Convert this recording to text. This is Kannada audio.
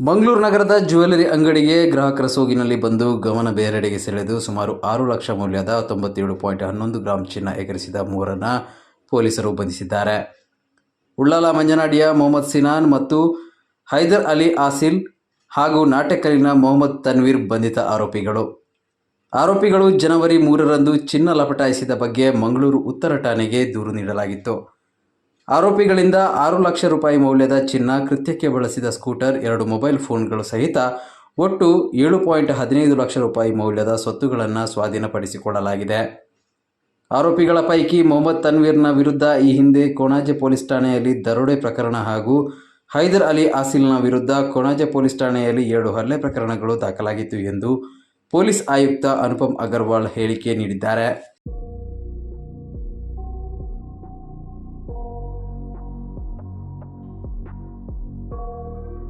ಮಂಗಳೂರು ನಗರದ ಜ್ಯುವೆಲರಿ ಅಂಗಡಿಗೆ ಗ್ರಾಹಕರ ಸೋಗಿನಲ್ಲಿ ಬಂದು ಗಮನ ಬೇರೆಡೆಗೆ ಸೆಳೆದು ಸುಮಾರು ಆರು ಲಕ್ಷ ಮೌಲ್ಯದ ತೊಂಬತ್ತೇಳು ಪಾಯಿಂಟ್ ಹನ್ನೊಂದು ಗ್ರಾಂ ಚಿನ್ನ ಎಗರಿಸಿದ ಮೂವರನ್ನು ಪೊಲೀಸರು ಬಂಧಿಸಿದ್ದಾರೆ. ಉಳ್ಳಾಲ ಮಂಜನಾಡಿಯ ಮೊಹಮ್ಮದ್ ಸಿನಾನ್ ಮತ್ತು ಹೈದರ್ ಅಲಿ ಆಸಿಲ್ ಹಾಗೂ ನಾಟಕಲಿನ ಮೊಹಮ್ಮದ್ ತನ್ವೀರ್ ಬಂಧಿತ ಆರೋಪಿಗಳು. ಆರೋಪಿಗಳು ಜನವರಿ ಮೂರರಂದು ಚಿನ್ನ ಲಪಟಾಯಿಸಿದ ಬಗ್ಗೆ ಮಂಗಳೂರು ಉತ್ತರ ಠಾಣೆಗೆ ದೂರು ನೀಡಲಾಗಿತ್ತು. ಆರೋಪಿಗಳಿಂದ ಆರು ಲಕ್ಷ ರೂಪಾಯಿ ಮೌಲ್ಯದ ಚಿನ್ನ ಕೃತ್ಯಕ್ಕೆ ಬಳಸಿದ ಸ್ಕೂಟರ್, ಎರಡು ಮೊಬೈಲ್ ಫೋನ್ಗಳು ಸಹಿತ ಒಟ್ಟು ಏಳು ಪಾಯಿಂಟ್ ಹದಿನೈದು ಲಕ್ಷ ರೂಪಾಯಿ ಮೌಲ್ಯದ ಸ್ವತ್ತುಗಳನ್ನು ಸ್ವಾಧೀನಪಡಿಸಿಕೊಳ್ಳಲಾಗಿದೆ. ಆರೋಪಿಗಳ ಪೈಕಿ ಮೊಹಮ್ಮದ್ ತನ್ವೀರ್ನ ವಿರುದ್ಧ ಈ ಹಿಂದೆ ಕೊಣಾಜೆ ಪೊಲೀಸ್ ಠಾಣೆಯಲ್ಲಿ ದರೋಡೆ ಪ್ರಕರಣ ಹಾಗೂ ಹೈದರ್ ಅಲಿ ಆಸಿಲ್ನ ವಿರುದ್ಧ ಕೊಣಾಜೆ ಪೊಲೀಸ್ ಠಾಣೆಯಲ್ಲಿ ಎರಡು ಹಲ್ಲೆ ಪ್ರಕರಣಗಳು ದಾಖಲಾಗಿತ್ತು ಎಂದು ಪೊಲೀಸ್ ಆಯುಕ್ತ ಅನುಪಮ್ ಅಗರ್ವಾಲ್ ಹೇಳಿಕೆ ನೀಡಿದ್ದಾರೆ.